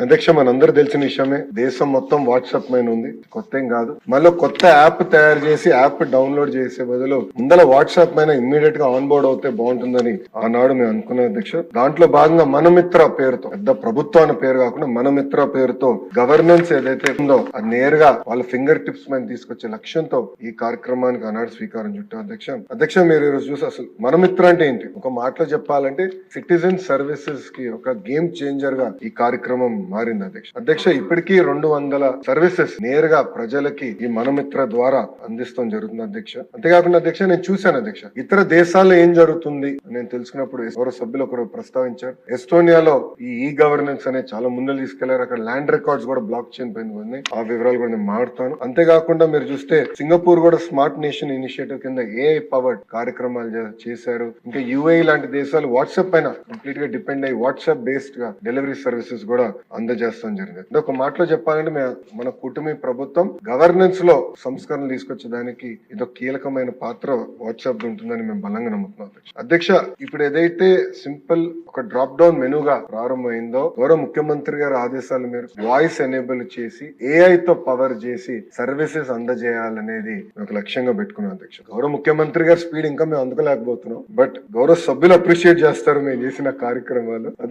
అధ్యక్ష మనందరూ తెలిసిన విషయమే. దేశం మొత్తం వాట్సాప్ మైన ఉంది. కొత్త ఏం కాదు. మళ్ళీ కొత్త యాప్ తయారు చేసి యాప్ డౌన్లోడ్ చేసే బదులు ముందర వాట్సాప్ పైన ఇమ్మీడియట్గా ఆన్బోర్డ్ అవుతే బాగుంటుందని ఆనాడు మేము అనుకున్నాం అధ్యక్ష. దాంట్లో భాగంగా మనమిత్ర పేరుతో పెద్ద ప్రభుత్వం అనే పేరు కాకుండా మనమిత్ర పేరుతో గవర్నెన్స్ ఏదైతే ఉందో అది నేరుగా వాళ్ళ ఫింగర్ టిప్స్ మీద తీసుకొచ్చే లక్ష్యంతో ఈ కార్యక్రమానికి ఆనాడు స్వీకారం చుట్టాం అధ్యక్ష. అధ్యక్ష మీరు ఈరోజు చూసి అసలు మనమిత్ర అంటే ఏంటి? ఒక మాటలో చెప్పాలంటే సిటిజన్ సర్వీసెస్కి ఒక గేమ్ చేంజర్గా ఈ కార్యక్రమం మారింది అధ్యక్ష. అధ్యక్ష ఇప్పటికీ రెండు వందల సర్వీసెస్ నేరుగా ప్రజలకి ఈ మనమిత్ర ద్వారా అందిస్తాం జరుగుతుంది అధ్యక్ష. అంతేకాకుండా అధ్యక్ష నేను చూశాను అధ్యక్ష ఇతర దేశాల్లో ఏం జరుగుతుంది నేను తెలుసుకున్నప్పుడు ఎవరో సభ్యులు ఒకరు ప్రస్తావించారు. ఎస్టోనియాలో ఈ ఈ గవర్నెన్స్ అనేది చాలా ముందు తీసుకెళ్ళారు. అక్కడ ల్యాండ్ రికార్డ్స్ కూడా బ్లాక్ చైన్ పైన ఉన్నాయి. ఆ వివరాలు కూడా నేను మాట్లాడతాను. అంతేకాకుండా మీరు చూస్తే సింగపూర్ కూడా స్మార్ట్ నేషన్ ఇనిషియేటివ్ కింద ఏఐ పవర్డ్ కార్యక్రమాలు చేశారు. ఇంకా యుఏ లాంటి దేశాలు వాట్సాప్ పైన కంప్లీట్గా డిపెండ్ అయ్యి వాట్సాప్ బేస్డ్గా డెలివరీ సర్వీసెస్ కూడా అందజేస్తాం జరిగింది. అంటే ఒక మాటలో చెప్పాలంటే మన కుటుంబ ప్రభుత్వం గవర్నెన్స్లో సంస్కరణలు తీసుకొచ్చేదానికి ఇదొక కీలకమైన పాత్ర వాట్సాప్ ఉంటుందని మేము బలంగా నమ్ముతున్నాం అధ్యక్ష. అధ్యక్ష ఇప్పుడు ఏదైతే సింపుల్ ఒక డ్రాప్ డౌన్ మెనూగా ప్రారంభమైందో గౌరవ ముఖ్యమంత్రి గారి ఆదేశాల మేరకు వాయిస్ ఎనేబుల్ చేసి ఏఐ తో పవర్ చేసి సర్వీసెస్ అందజేయాలనేది ఒక లక్ష్యంగా పెట్టుకున్నాం అధ్యక్ష. గౌరవ ముఖ్యమంత్రి గారి స్పీడ్ ఇంకా మేము అందుకోలేకపోతున్నాం. బట్ గౌరవ సభ్యులు అప్రిషియేట్ చేస్తారు మేము చేసిన కార్యక్రమాలు.